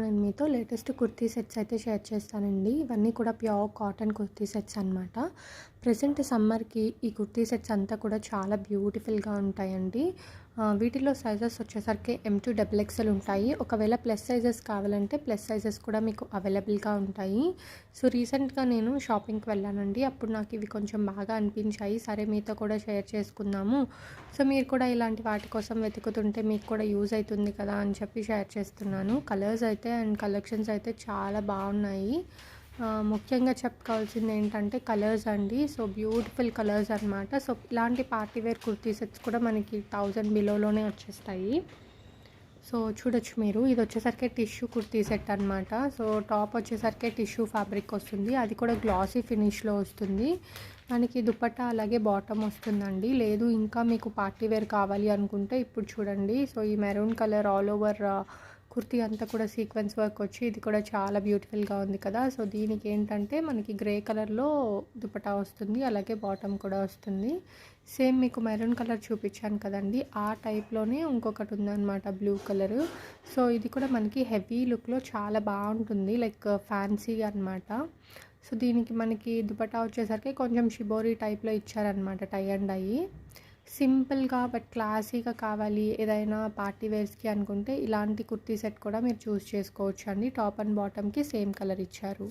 నేను మీతో latest kurti sets అయితే షేర్ చేస్తానండి. ఇవన్నీ కూడా ప్యూర్ కాటన్ కుర్తీ సెట్స్ అనమాట ప్రజెంట్ సమ్మర్కి ఈ కుర్తీ సెట్స్ అంతా కూడా చాలా బ్యూటిఫుల్గా ఉంటాయండి. వీటిలో సైజెస్ వచ్చేసరికి ఎం టు డబుల్ ఎక్స్ఎల్ ఉంటాయి. ఒకవేళ ప్లస్ సైజెస్ కావాలంటే ప్లస్ సైజెస్ కూడా మీకు అవైలబుల్గా ఉంటాయి. సో రీసెంట్గా నేను షాపింగ్కి వెళ్ళానండి. అప్పుడు నాకు ఇవి కొంచెం బాగా అనిపించాయి. సరే మీతో కూడా షేర్ చేసుకుందాము. సో మీరు కూడా ఇలాంటి వాటి కోసం వెతుకుతుంటే మీకు కూడా యూజ్ అవుతుంది కదా అని చెప్పి షేర్ చేస్తున్నాను. కలర్స్ అయితే అండ్ కలెక్షన్స్ అయితే చాలా బాగున్నాయి. ముఖ్యంగా చెప్పుకోవాల్సింది ఏంటంటే కలర్స్ అండి. సో బ్యూటిఫుల్ కలర్స్ అనమాట సో ఇలాంటి పార్టీ వేర్ కుర్తీ సెట్స్ కూడా మనకి థౌజండ్ బిలోలోనే వచ్చేస్తాయి. సో చూడొచ్చు మీరు. ఇది వచ్చేసరికి టిష్యూ కుర్తీ సెట్ అనమాట సో టాప్ వచ్చేసరికి టిష్యూ ఫ్యాబ్రిక్ వస్తుంది. అది కూడా గ్లాసీ ఫినిష్లో వస్తుంది. మనకి దుపట్టా అలాగే బాటమ్ వస్తుందండి. లేదు ఇంకా మీకు పార్టీ వేర్ కావాలి అనుకుంటే ఇప్పుడు చూడండి. సో ఈ maroon colour all over kurti అంతా కూడా సీక్వెన్స్ వర్క్ వచ్చి ఇది కూడా చాలా బ్యూటిఫుల్గా ఉంది కదా. సో దీనికి ఏంటంటే మనకి గ్రే కలర్లో దుపటా వస్తుంది అలాగే బాటమ్ కూడా వస్తుంది. సేమ్ మీకు మెరూన్ కలర్ చూపించాను కదండి. ఆ టైప్లోనే ఇంకొకటి ఉందన్నమాట బ్లూ కలర్. సో ఇది కూడా మనకి హెవీ లుక్లో చాలా బాగుంటుంది లైక్ ఫ్యాన్సీ అనమాట సో దీనికి మనకి దుపటా వచ్చేసరికి కొంచెం షిబోరీ టైప్లో ఇచ్చారనమాట టై అండ్ అయ్యి సింపుల్గా బట్ క్లాసీగా కావాలి ఏదైనా పార్టీ వేర్స్కి అనుకుంటే ఇలాంటి కుర్తీ సెట్ కూడా మీరు చూస్ చేసుకోవచ్చు అండి టాప్ అండ్ బాటమ్కి సేమ్ కలర్ ఇచ్చారు.